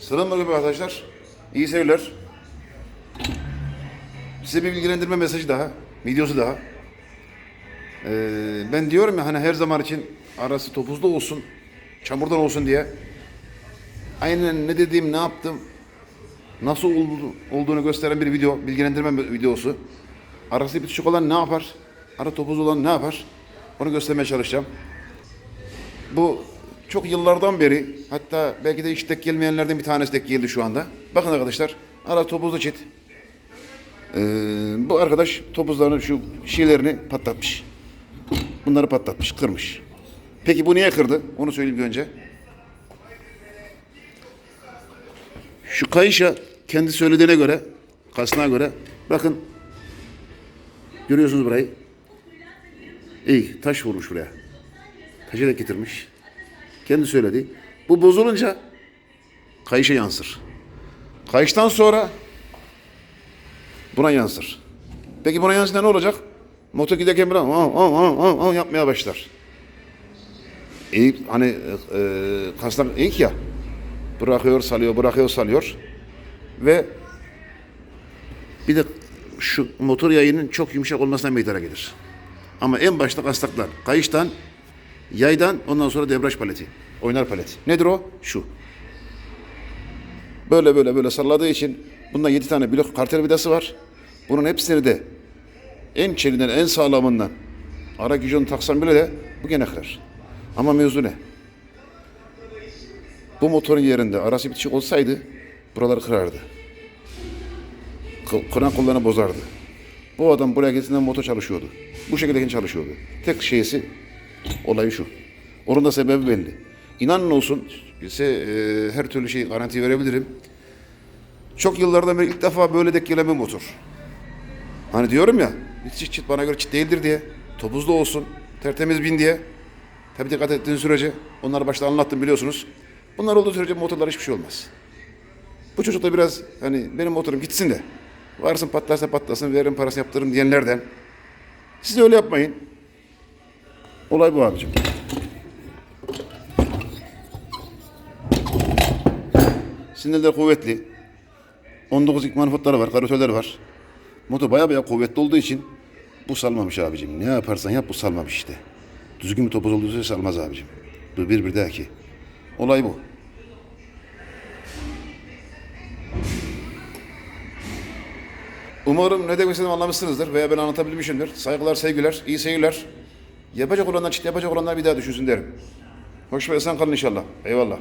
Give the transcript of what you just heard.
Selamünaleyküm arkadaşlar. İyi seyirler. Size bir bilgilendirme mesajı daha, videosu daha. Ee, ben diyorum ya hani her zaman için arası topuzlu olsun, çamurdan olsun diye. Aynen ne dediğim, ne yaptım, nasıl oldu, olduğunu gösteren bir video, bilgilendirme videosu. Arası bitişik olan ne yapar, ara topuzlu olan ne yapar, onu göstermeye çalışacağım. Bu çok yıllardan beri hatta belki de hiç tek gelmeyenlerden bir tanesi tek geldi şu anda. Bakın arkadaşlar ara topuzlu çit. Ee, bu arkadaş topuzların şu şeylerini patlatmış. Bunları patlatmış, kırmış. Peki bu niye kırdı? Onu söyleyeyim önce. Şu kayışa kendi söylediğine göre, kasına göre bakın görüyorsunuz burayı. İyi taş vurmuş buraya. Taşı da getirmiş. Kendi söyledi. Bu bozulunca kayışa yansır. Kayıştan sonra buna yansır. Peki buna yansırsa ne olacak? Motor giderken böyle "Aa, aa, aa, aa" yapmaya başlar. İyi hani e, e, kasnak ilk ya. Bırakıyor, salıyor, bırakıyor, salıyor. Ve bir de şu motor yayının çok yumuşak olmasına meydana gelir. Ama en başta kastaklar. Kayıştan, yaydan ondan sonra debraj paleti. Oynar palet. Nedir o? Şu. Böyle böyle böyle salladığı için bunda 7 tane blok kartel vidası var. Bunun hepsini de en çeliğinden en sağlamından ara gücünü taksan bile de bu gene kırar. Ama mevzu ne? Bu motorun yerinde arası bitişik olsaydı buraları kırardı. Kı- Kıran kollarını bozardı. Bu adam buraya getirdiğinde motor çalışıyordu. Bu şekilde çalışıyordu. Tek şeysi olayı şu. Onun da sebebi belli. İnanın olsun size e, her türlü şey garanti verebilirim. Çok yıllardan beri ilk defa böyle denk gelen bir motor. Hani diyorum ya hiç çit bana göre çit değildir diye. Topuzlu olsun, tertemiz bin diye. Tabii dikkat ettiğin sürece onları başta anlattım biliyorsunuz. Bunlar olduğu sürece motorlar hiçbir şey olmaz. Bu çocuk da biraz hani benim motorum gitsin de varsın patlarsa patlasın veririm parasını yaptırırım diyenlerden. Siz öyle yapmayın. Olay bu abicim. Sinirler kuvvetli. 19 ilk manifoldları var, karoseler var. Motor baya baya kuvvetli olduğu için bu salmamış abicim. Ne yaparsan yap bu salmamış işte. Düzgün bir topuz olduğu sürece salmaz abicim. Dur bir bir ki. Olay bu. Umarım ne demek istediğimi anlamışsınızdır veya ben anlatabilmişimdir. Saygılar, sevgiler, iyi seyirler. Yapacak olanlar çit yapacak olanlar bir daha düşünsün derim. Hoş ve esen kalın inşallah. Eyvallah.